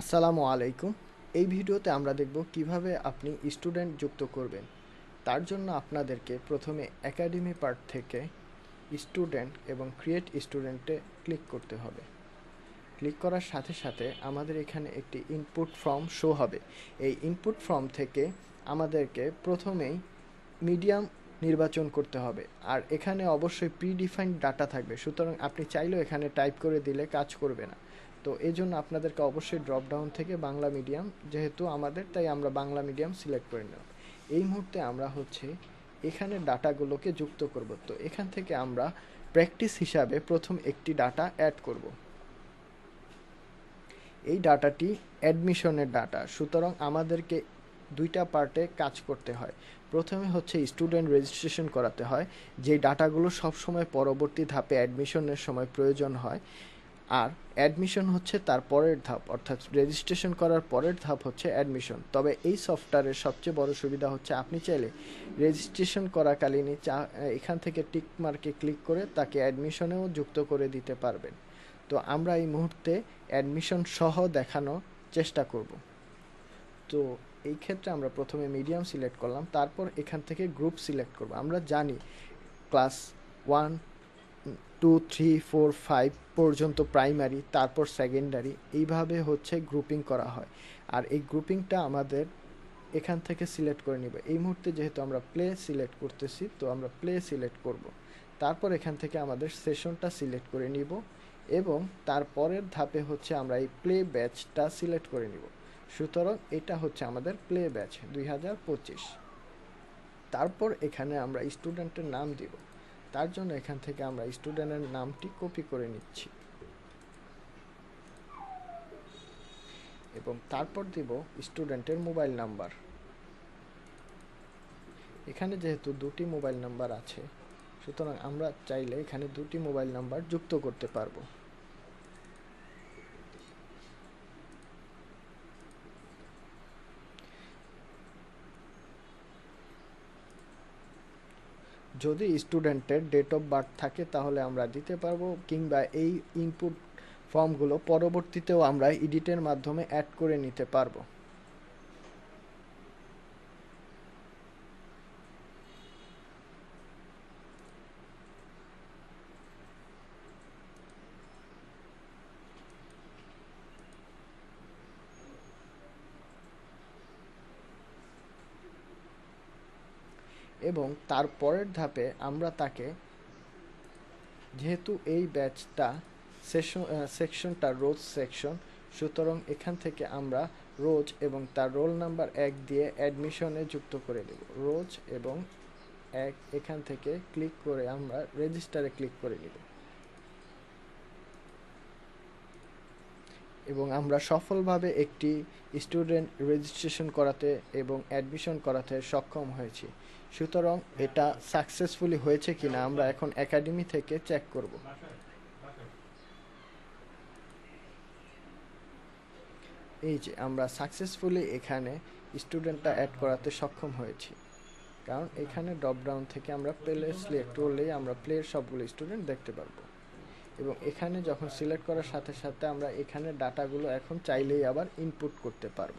আসসালামু আলাইকুম। এই ভিডিওতে আমরা দেখব কীভাবে আপনি স্টুডেন্ট যুক্ত করবেন। তার জন্য আপনাদেরকে প্রথমে একাডেমি পার্ট থেকে স্টুডেন্ট এবং ক্রিয়েট স্টুডেন্টে ক্লিক করতে হবে। ক্লিক করার সাথে সাথে আমাদের এখানে একটি ইনপুট ফর্ম শো হবে। এই ইনপুট ফর্ম থেকে আমাদেরকে প্রথমেই মিডিয়াম নির্বাচন করতে হবে। আর এখানে অবশ্যই প্রিডিফাইন্ড ডাটা থাকবে। সুতরাং আপনি চাইলেও এখানে টাইপ করে দিলে কাজ করবে না। তো এই জন্য আপনাদেরকে অবশ্যই ড্রপ ডাউন থেকে বাংলা মিডিয়াম যেহেতু আমাদের, তাই আমরা বাংলা মিডিয়াম সিলেক্ট করে নেব এই মুহূর্তে আমরা হচ্ছে এখানে ডাটাগুলোকে যুক্ত করব। তো এখান থেকে আমরা প্র্যাকটিস হিসাবে প্রথম একটি ডাটা অ্যাড করব। এই ডাটাটি অ্যাডমিশনের ডাটা সুতরাং আমাদেরকে দুইটা পার্টে কাজ করতে হয়। প্রথমে হচ্ছে স্টুডেন্ট রেজিস্ট্রেশন করাতে হয়, যে ডাটাগুলো সবসময় পরবর্তী ধাপে অ্যাডমিশনের সময় প্রয়োজন হয়। আর অ্যাডমিশন হচ্ছে তার পরের ধাপ, অর্থাৎ রেজিস্ট্রেশন করার পরের ধাপ হচ্ছে অ্যাডমিশন তবে এই সফটওয়্যারের সবচেয়ে বড় সুবিধা হচ্ছে আপনি চাইলে রেজিস্ট্রেশন করাকালীনই চা, এখান থেকে টিক মার্কে ক্লিক করে তাকে অ্যাডমিশনেও যুক্ত করে দিতে পারবেন। তো আমরা এই মুহূর্তে অ্যাডমিশন সহ দেখানোর চেষ্টা করব। তো এই ক্ষেত্রে আমরা প্রথমে মিডিয়াম সিলেক্ট করলাম, তারপর এখান থেকে গ্রুপ সিলেক্ট করব। আমরা জানি class one two three four five পর্যন্ত প্রাইমারি তারপর সেকেন্ডারি এইভাবে হচ্ছে গ্রুপিং করা হয়। আর এই গ্রুপিংটা আমাদের এখান থেকে সিলেক্ট করে নিব। এই মুহূর্তে যেহেতু আমরা প্লে সিলেক্ট করতেছি, তো আমরা প্লে সিলেক্ট করব। তারপর এখান থেকে আমাদের সেশনটা সিলেক্ট করে নিব এবং তারপরের ধাপে হচ্ছে আমরা এই প্লে ব্যাচটা সিলেক্ট করে নিব। সুতরাং এটা হচ্ছে আমাদের প্লে ব্যাচ দুই হাজার পঁচিশ। তারপর এখানে আমরা স্টুডেন্টের নাম দিব। তার জন্য এখান থেকে আমরা স্টুডেন্টের নামটি কপি করে নিচ্ছি। এবং তারপর দিব স্টুডেন্টের মোবাইল নাম্বার এখানে যেহেতু দুটি মোবাইল নাম্বার আছে, সুতরাং আমরা চাইলে এখানে দুটি মোবাইল নাম্বার যুক্ত করতে পারব। যদি স্টুডেন্টের ডেট অফ বার্থ থাকে, তাহলে আমরা দিতে পারব কিংবা এই ইনপুট ফর্মগুলো পরবর্তীতেও আমরা এডিটের মাধ্যমে অ্যাড করে নিতে পারব। এবং তার পরের ধাপে আমরা তাকে, যেহেতু এই ব্যাচটা সেশন সেকশনটা রোজ সেকশন, সুতরাং এখান থেকে আমরা রোজ এবং তার রোল নাম্বার এক দিয়ে অ্যাডমিশনে যুক্ত করে দেব। রোজ এবং এক এখান থেকে ক্লিক করে আমরা রেজিস্টারে ক্লিক করে নিব। এবং আমরা সফলভাবে একটি স্টুডেন্ট রেজিস্ট্রেশন করাতে এবং অ্যাডমিশন করাতে সক্ষম হয়েছি। সুতরাং এটা সাকসেসফুলি হয়েছে কিনা আমরা এখন একাডেমি থেকে চেক করব। এই যে আমরা সাকসেসফুলি এখানে স্টুডেন্টটা অ্যাড করাতে সক্ষম হয়েছি। কারণ এখানে ড্রপ ডাউন থেকে আমরা প্লে, সিলেক্ট করলেই আমরা প্লের সবগুলো স্টুডেন্ট দেখতে পারব। এবং এখানে যখন সিলেক্ট করার সাথে সাথে আমরা এখানে ডাটাগুলো এখন চাইলেই আবার ইনপুট করতে পারব।